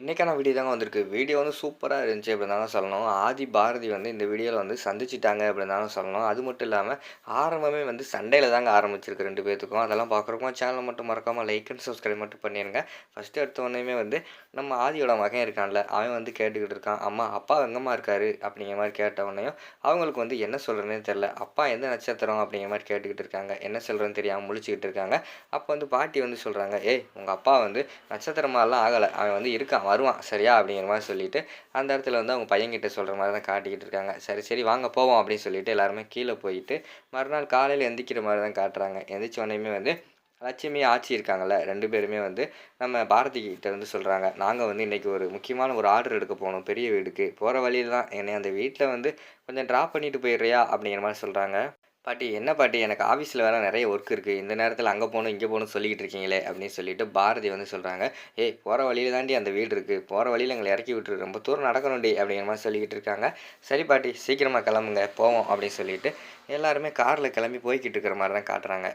இன்றைக்கான வீடியோ தாங்க வந்திருக்கு. வீடியோ வந்து சூப்பராக இருந்துச்சு அப்படின்னு தாங்க சொல்லணும். ஆதி பாரதி வந்து இந்த வீடியோவில் வந்து சந்திச்சிட்டாங்க அப்படின்னு தாங்க சொல்லணும். அது மட்டும் இல்லாமல் ஆரம்பமே வந்து சண்டையில் தாங்க ஆரம்பிச்சிருக்கு ரெண்டு பேர்த்துக்கும் அதெல்லாம் பார்க்குறக்கும் சேனலை மட்டும் மறக்காமல் லைக் அண்ட் சப்ஸ்கிரைப் மட்டும் பண்ணிடுங்க ஃபஸ்ட்டு எடுத்தவொன்னே வந்து நம்ம ஆதியோட மகன் இருக்கான்ல அவன் வந்து கேட்டுக்கிட்டு இருக்கான். அம்மா அப்பா எங்கம்மா இருக்காரு? அப்படிங்கிற மாதிரி கேட்ட அவங்களுக்கு வந்து என்ன சொல்கிறேன்னே தெரில அப்பா எந்த நட்சத்திரம்? அப்படிங்கிற மாதிரி கேட்டுக்கிட்டு இருக்காங்க. என்ன சொல்கிறேன்னு தெரியாமல் முழிச்சுக்கிட்டு இருக்காங்க. அப்போ வந்து பாட்டி வந்து சொல்கிறாங்க ஏய் உங்கள் அப்பா வந்து நட்சத்திரமாலாம் ஆகலை. அவன் வந்து இருக்கான். வருவான் சரியா? அப்படிங்கிற மாதிரி சொல்லிட்டு அந்த இடத்துல வந்து அவங்க பையன்கிட்ட சொல்கிற மாதிரி தான் காட்டிக்கிட்டு இருக்காங்க. சரி சரி வாங்க போவோம் அப்படின்னு சொல்லிட்டு எல்லாருமே கீழே போயிட்டு மறுநாள் காலையில் எந்திக்கிற மாதிரி தான் காட்டுறாங்க. எந்திரிச்ச உடனேயுமே வந்து லட்சுமி ஆச்சி இருக்காங்கல்ல ரெண்டு பேருமே வந்து நம்ம பாரதி கிட்ட வந்து சொல்கிறாங்க நாங்கள் வந்து இன்றைக்கி ஒரு முக்கியமான ஒரு ஆர்டர் எடுக்க போகணும் பெரிய வீடுக்கு. போகிற வழியில் தான். என்னை அந்த வீட்டில் வந்து கொஞ்சம் ட்ராப் பண்ணிட்டு போயிடுறியா? அப்படிங்கிற மாதிரி சொல்கிறாங்க பாட்டி என்ன பாட்டி? எனக்கு ஆஃபீஸில் வேறு நிறைய ஒர்க் இருக்குது இந்த நேரத்தில் அங்கே போகணும் இங்கே போகணும் சொல்லிக்கிட்டு இருக்கீங்களே அப்படின்னு சொல்லிட்டு பாரதி வந்து சொல்கிறாங்க ஏய் போகிற வழியில் தாண்டி அந்த வீடு இருக்குது போகிற வழியில் எங்களை இறக்கி விட்டுரு. ரொம்ப தூரம் நடக்கணும்டி அப்படிங்கிற மாதிரி சொல்லிக்கிட்டு இருக்காங்க. சரி பாட்டி சீக்கிரமாக கிளம்புங்க. போவோம் அப்படின்னு சொல்லிட்டு எல்லாருமே காரில் கிளம்பி போய்கிட்டு இருக்கிற மாதிரி தான் காட்டுறாங்க.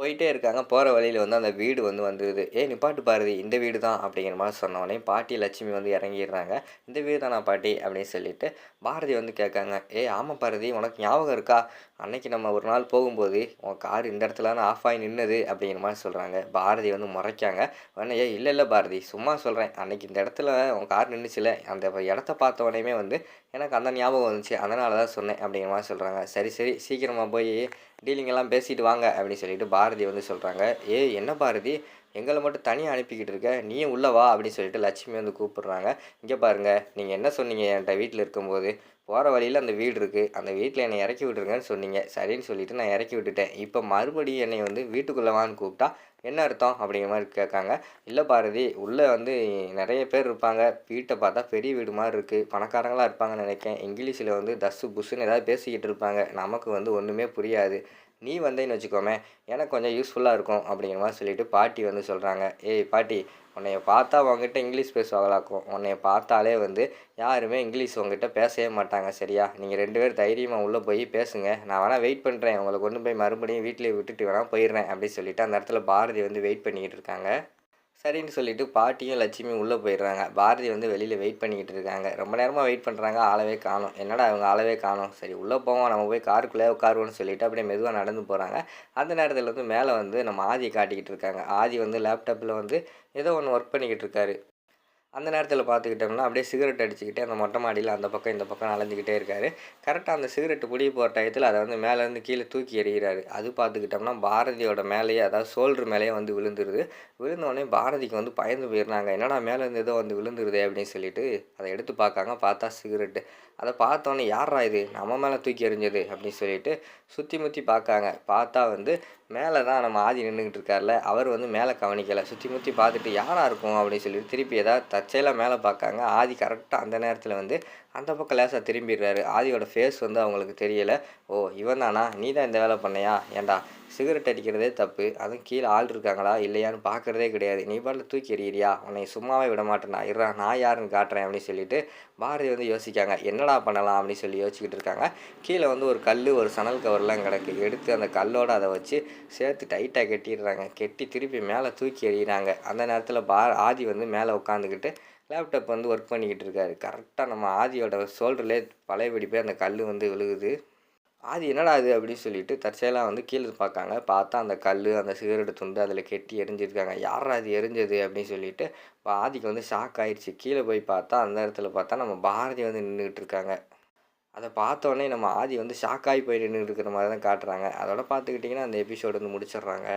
போயிட்டே இருக்காங்க. போகிற வழியில் வந்து அந்த வீடு வந்து வந்துடுது ஏ நிப்பாட்டு பாரதி இந்த வீடு தான். அப்படிங்கிற மாதிரி சொன்னோடனே பாட்டி லட்சுமி வந்து இறங்கிடுறாங்க. இந்த வீடு தானா பாட்டி? அப்படின்னு சொல்லிட்டு பாரதி வந்து கேட்காங்க. ஏ ஆமாம் பாரதி உனக்கு ஞாபகம் இருக்கா? அன்னைக்கு நம்ம ஒரு நாள் போகும்போது உன் கார் இந்த இடத்துல தான் ஆஃப் ஆகி நின்னது. அப்படிங்கிற மாதிரி சொல்கிறாங்க பாரதி வந்து முறைக்காங்க. உடனே ஏ இல்லை இல்லை பாரதி. சும்மா சொல்கிறேன் அன்னைக்கு இந்த இடத்துல உன் கார் நின்றுச்சுல அந்த இடத்த பார்த்த உடனே வந்து எனக்கு அந்த ஞாபகம் வந்துச்சு. அதனால தான் சொன்னேன். அப்படிங்கிற மாதிரி சொல்கிறாங்க சரி சரி. சீக்கிரமாக போய் டீலிங் எல்லாம் பேசிட்டு வாங்க. அப்படின்னு சொல்லிட்டு பாரதி பாரதி வந்து சொல்கிறாங்க ஏ என்ன பாரதி? எங்களை மட்டும் தனியாக அனுப்பிக்கிட்டு இருக்க? நீயும் உள்ளே வா அப்படின்னு சொல்லிட்டு லட்சுமி வந்து கூப்பிடுறாங்க. இங்கே பாருங்கள் நீங்கள் என்ன சொன்னீங்க? என்கிட்ட வீட்டில் இருக்கும்போது போகிற வழியில் அந்த வீடு இருக்குது அந்த வீட்டில் என்னை இறக்கி விட்ருங்கன்னு சொன்னீங்க. சரின்னு சொல்லிவிட்டு நான் இறக்கி விட்டுட்டேன். இப்போ மறுபடியும் என்னை வந்து வீட்டுக்குள்ளே வான்னு கூப்பிட்டா என்ன அர்த்தம் அப்படிங்கிற மாதிரி கேட்காங்க. இல்லை பாரதி உள்ளே வந்து நிறைய பேர் இருப்பாங்க. வீட்டை பார்த்தா பெரிய வீடு மாதிரி இருக்குது பணக்காரங்களாக இருப்பாங்கன்னு நினைக்கிறேன் இங்கிலீஷில் வந்து தஸ்ஸு புஸ்ஸுன்னு ஏதாவது பேசிக்கிட்டு இருப்பாங்க. நமக்கு வந்து ஒன்றுமே புரியாது. நீ வந்தேன்னு வச்சுக்கோமே எனக்கு கொஞ்சம் யூஸ்ஃபுல்லாக இருக்கும் அப்படிங்கிற மாதிரி சொல்லிவிட்டு பாட்டி வந்து சொல்கிறாங்க ஏய் பாட்டி உன்னைய பார்த்தா உங்ககிட்ட இங்கிலீஷ் பேசுவாங்களாக்கும் உன்னைய பார்த்தாலே வந்து யாருமே இங்கிலீஷ் உங்ககிட்ட பேசவே மாட்டாங்க சரியா? நீங்கள் ரெண்டு பேர் தைரியமாக உள்ளே போய் பேசுங்க. நான் வேணால் வெயிட் பண்ணுறேன் உங்களை கொண்டு போய் மறுபடியும் வீட்டிலே விட்டுட்டு வேணால் போயிடுறேன் அப்படின்னு சொல்லிட்டு அந்த இடத்துல பாரதி வந்து வெயிட் பண்ணிக்கிட்டு இருக்காங்க. சரின்னு சொல்லிட்டு பாட்டியும் லட்சுமியும் உள்ளே போயிடுறாங்க. பாரதி வந்து வெளியில் வெயிட் பண்ணிக்கிட்டு இருக்காங்க. ரொம்ப நேரமாக வெயிட் பண்ணுறாங்க ஆளவே காணும். என்னடா அவங்க ஆளவே காணும்? சரி உள்ளே போவோம். நம்ம போய் காருக்குள்ளே உட்காருவோம்னு சொல்லிட்டு அப்படியே மெதுவாக நடந்து போகிறாங்க அந்த நேரத்தில் வந்து மேலே வந்து நம்ம ஆதியை காட்டிக்கிட்டு இருக்காங்க. ஆதி வந்து லேப்டாப்பில் வந்து ஏதோ ஒன்று ஒர்க் பண்ணிக்கிட்டு இருக்காரு. அந்த நேரத்தில் பார்த்துக்கிட்டோம்னா அப்படியே சிகரெட் அடிச்சுக்கிட்டே அந்த மொட்டை மாடியில் அந்த பக்கம் இந்த பக்கம் அலைஞ்சிக்கிட்டே இருக்கார். கரெக்டாக அந்த சிகரெட் பிடிக்க போகிற டயத்தில் அதை வந்து மேலேருந்து கீழே தூக்கி எறிகிறாரு. அது பார்த்துக்கிட்டோம்னா பாரதியோட மேலேயே அதாவது சோல்டர் மேலேயே வந்து விழுந்துருது. விழுந்தோடனே பாரதிக்கு வந்து பயந்து போயிடுறாங்க என்னடா மேலேருந்து ஏதோ வந்து விழுந்துருதே அப்படின்னு சொல்லிட்டு அதை எடுத்து பார்க்காங்க. பார்த்தா சிகரெட்டு. அதை பார்த்தோன்னே யாரா இது? நம்ம மேலே தூக்கி எறிஞ்சது அப்படின்னு சொல்லிட்டு சுற்றி முற்றி பார்க்காங்க. பார்த்தா வந்து மேலே தான் நம்ம ஆதி நின்றுக்கிட்டு இருக்கார்ல அவர் வந்து மேலே கவனிக்கலை. சுற்றி முற்றி பார்த்துட்டு யாராக இருக்கும்? அப்படின்னு சொல்லிட்டு திருப்பி ஏதாவது தச்சையில் மேலே பார்க்காங்க ஆதி கரெக்டாக அந்த நேரத்தில் வந்து அந்த பக்கம் லேசாக திரும்பிடுறாரு. ஆதியோட ஃபேஸ் வந்து அவங்களுக்கு தெரியலை. ஓ இவன் தானா? நீ தான் இந்த வேலை பண்ணையா? ஏண்டா சிகரெட் அடிக்கிறதே தப்பு. அதுவும் கீழே ஆள் இருக்காங்களா? இல்லையான்னு பார்க்குறதே கிடையாது. நீ பாட்டில் தூக்கி எறியிறியா? உன்னை சும்மாவே விட மாட்டேனா இருறா நான் யாருன்னு காட்டுறேன் அப்படின்னு சொல்லிட்டு பாரதி வந்து யோசிக்காங்க. என்னடா பண்ணலாம் அப்படின்னு சொல்லி யோசிச்சுக்கிட்டு இருக்காங்க. கீழே வந்து ஒரு கல் ஒரு சணல் கவர்லாம் கிடக்கு. எடுத்து அந்த கல்லோடு அதை வச்சு சேர்த்து டைட்டாக கட்டிடுறாங்க. கெட்டி திருப்பி மேலே தூக்கி எறிகிறாங்க அந்த நேரத்தில் பா ஆதி வந்து மேலே உட்காந்துக்கிட்டு லேப்டாப் வந்து ஒர்க் பண்ணிக்கிட்டு இருக்காரு. கரெக்டாக நம்ம ஆதியோட ஷோல்டர்லேயே பழையபடி போய் அந்த கல் வந்து விழுகுது. ஆதி என்னடா அது அப்படின்னு சொல்லிட்டு தற்செயலாக வந்து கீழே பார்க்காங்க. பார்த்தா அந்த கல் அந்த சிகரெட்டு துண்டு அதில் கெட்டி எரிஞ்சிருக்காங்க. யாரா அது எரிஞ்சது அப்படின்னு சொல்லிட்டு இப்போ ஆதிக்கு வந்து ஷாக் ஆயிடுச்சு கீழே போய் பார்த்தா அந்த இடத்துல பார்த்தா நம்ம பாரதி வந்து நின்றுக்கிட்டு இருக்காங்க. அதை பார்த்தோன்னே நம்ம ஆதி வந்து ஷாக்காகி போய் நின்றுட்டு இருக்கிற மாதிரி தான் காட்டுறாங்க. அதோட பார்த்துக்கிட்டிங்கன்னா அந்த எபிசோடு வந்து முடிச்சிடுறாங்க.